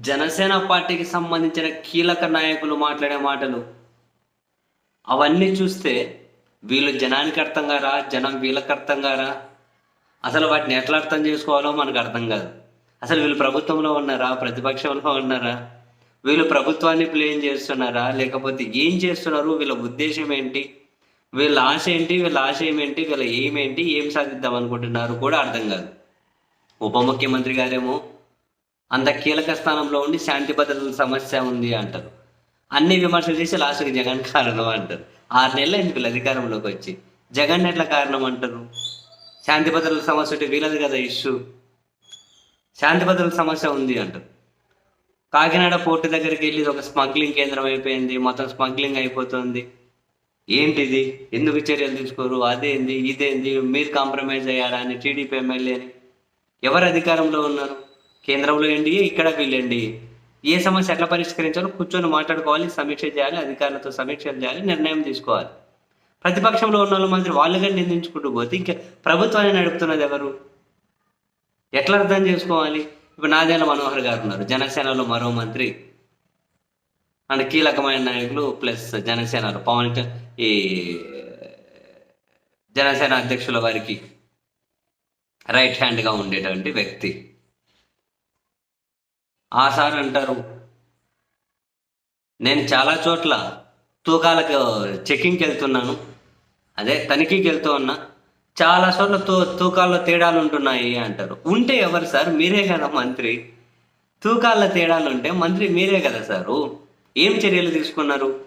జనసేన పార్టీకి సంబంధించిన కీలక నాయకులు మాట్లాడే మాటలు అవన్నీ చూస్తే వీళ్ళు జనానికి అర్థం కారా? జనం వీళ్ళకి అర్థం కారా? అసలు వాటిని ఎట్లా అర్థం చేసుకోవాలో మనకు అర్థం కాదు. అసలు వీళ్ళు ప్రభుత్వంలో ఉన్నారా? ప్రతిపక్షంలో ఉన్నారా? వీళ్ళు ప్రభుత్వాన్ని ప్లేన్ చేస్తున్నారా? లేకపోతే ఏం చేస్తున్నారు? వీళ్ళ ఉద్దేశం ఏంటి? వీళ్ళ ఆశ ఏంటి? వీళ్ళ ఆశయం ఏంటి? వీళ్ళ ఏమేంటి ఏం సాధిద్దాం అనుకుంటున్నారు? కూడా అర్థం కాదు. ఉప ముఖ్యమంత్రి గారేమో అంత కీలక స్థానంలో ఉండి శాంతి భద్రతల సమస్య ఉంది అంటారు. అన్ని విమర్శలు చేసి లాస్ట్కి జగన్ కారణం అంటారు. ఆరు నెలలు ఎందుకు వీళ్ళు అధికారంలోకి వచ్చి. జగన్ ఎట్లా కారణం అంటారు? శాంతి భద్రతల సమస్య ఉంటే వీలదు కదా ఇష్యూ. శాంతి భద్రతల సమస్య ఉంది అంటారు. కాకినాడ పోర్టు దగ్గరికి వెళ్ళి ఒక స్మగ్లింగ్ కేంద్రం అయిపోయింది. మొత్తం స్మగ్లింగ్ అయిపోతుంది. ఏంటిది? ఎందుకు చర్యలు తీసుకోరు? అదేంది? ఇదేంది? మీరు కాంప్రమైజ్ అయ్యారా అని టీడీపీ ఎమ్మెల్యే అని ఎవరు అధికారంలో ఉన్నారు? కేంద్రంలో ఎన్డీఏ ఇక్కడ వీళ్ళు ఎన్డీఏ ఏ సమస్య ఎట్లా పరిష్కరించాలో కూర్చొని మాట్లాడుకోవాలి సమీక్ష చేయాలి అధికారులతో సమీక్షలు చేయాలి నిర్ణయం తీసుకోవాలి. ప్రతిపక్షంలో ఉన్న వాళ్ళు మాదిరి వాళ్ళుగా నిందించుకుంటూ పోతే ఇంకా ప్రభుత్వాన్ని నడుపుతున్నది ఎవరు? ఎట్లా అర్థం చేసుకోవాలి? ఇప్పుడు నాదేళ్ళ మనోహర్ గారు ఉన్నారు జనసేనలో మరో మంత్రి. అండ్ కీలకమైన నాయకులు ప్లస్ జనసేనలో పవన్ ఈ జనసేన అధ్యక్షుల వారికి రైట్ హ్యాండ్గా ఉండేటువంటి వ్యక్తి. ఆ సార్ అంటారు. నేను చాలా చోట్ల తూకాలకు చెకింగ్కి వెళ్తున్నాను. అదే తనిఖీకి వెళ్తూ ఉన్నా. చాలా చోట్ల తూ తూకాల్లో తేడాలు ఉంటున్నాయి అంటారు. ఉంటే ఎవరు సార్? మీరే కదా మంత్రి. తూకాల్లో తేడాలు ఉంటే మంత్రి మీరే కదా సారు. ఏం చర్యలు తీసుకున్నారు?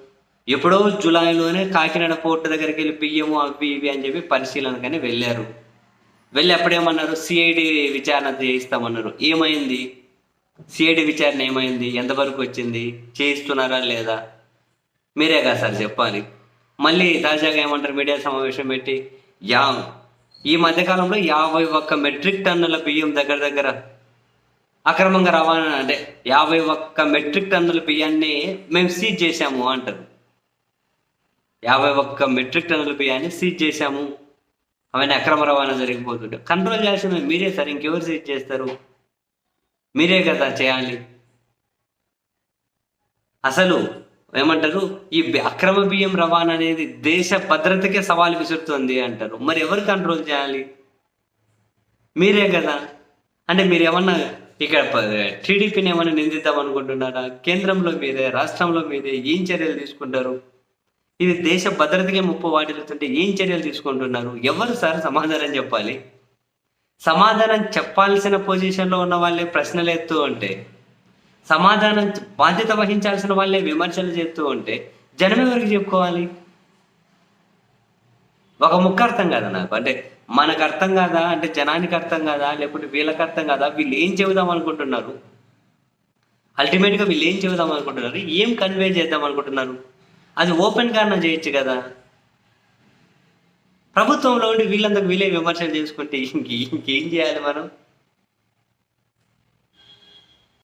ఎప్పుడో జూలైలోనే కాకినాడ పోర్టు దగ్గరికి వెళ్ళి బియ్యము అవి ఇవి అని చెప్పి పరిశీలనకని వెళ్ళారు. వెళ్ళి అప్పుడేమన్నారు? సిఐడి విచారణ చేయిస్తామన్నారు. ఏమైంది? సిఐడి విచారణ ఏమైంది? ఎంతవరకు వచ్చింది? చేయిస్తున్నారా లేదా? మీరే కదా సార్ చెప్పాలి. మళ్ళీ తాజాగా ఏమంటారు మీడియా సమావేశం పెట్టి యా ఈ మధ్యకాలంలో యాభై ఒక్క మెట్రిక్ టన్నుల బియ్యం దగ్గర దగ్గర అక్రమంగా రవాణా అంటే యాభై ఒక్క మెట్రిక్ టన్నుల బియ్యాన్ని మేము సీజ్ చేశాము అంటారు. యాభై ఒక్క మెట్రిక్ టన్నుల బియ్యాన్ని సీజ్ చేశాము. అవన్నీ అక్రమ రవాణా జరిగిపోతుంటే. కంట్రోల్ చేసిన మీరే సార్ ఇంకెవరు సీజ్ చేస్తారు? మీరే కదా చేయాలి. అసలు ఏమంటారు? ఈ అక్రమ బియ్యం రవాణా అనేది దేశ భద్రతకే సవాల్ విసురుతుంది అంటారు. మరి ఎవరు కంట్రోల్ చేయాలి? మీరే కదా. అంటే మీరు ఏమన్నా ఇక్కడ టీడీపీని ఏమైనా నిందిద్దాం అనుకుంటున్నారా? కేంద్రంలో మీదే రాష్ట్రంలో మీదే ఏం చర్యలు తీసుకుంటారు? ఇది దేశ భద్రతకే ముప్పు వాటిల్లుతుంటే ఏం చర్యలు తీసుకుంటున్నారు? ఎవరు సార్ సమాధానం చెప్పాలి? సమాధానం చెప్పాల్సిన పొజిషన్లో ఉన్న వాళ్ళే ప్రశ్నలు ఎత్తూ ఉంటే సమాధానం బాధ్యత వహించాల్సిన వాళ్ళే విమర్శలు చేస్తూ ఉంటే జనం ఎవరికి చెప్పుకోవాలి? ఒక ముక్క అర్థం కాదా నాకు? అంటే మనకు అర్థం కాదా? అంటే జనానికి అర్థం కాదా? లేకుంటే వీళ్ళకి అర్థం కాదా? వీళ్ళు ఏం చెబుదాం అనుకుంటున్నారు? అల్టిమేట్గా వీళ్ళు ఏం చెబుదాం అనుకుంటున్నారు? ఏం కన్వే చేద్దాం అనుకుంటున్నారు? అది ఓపెన్ కారణం చేయొచ్చు కదా? ప్రభుత్వంలో ఉండి వీళ్ళందరూ వీళ్ళే విమర్శలు చేసుకుంటే ఇంకేం చేయాలి మనం?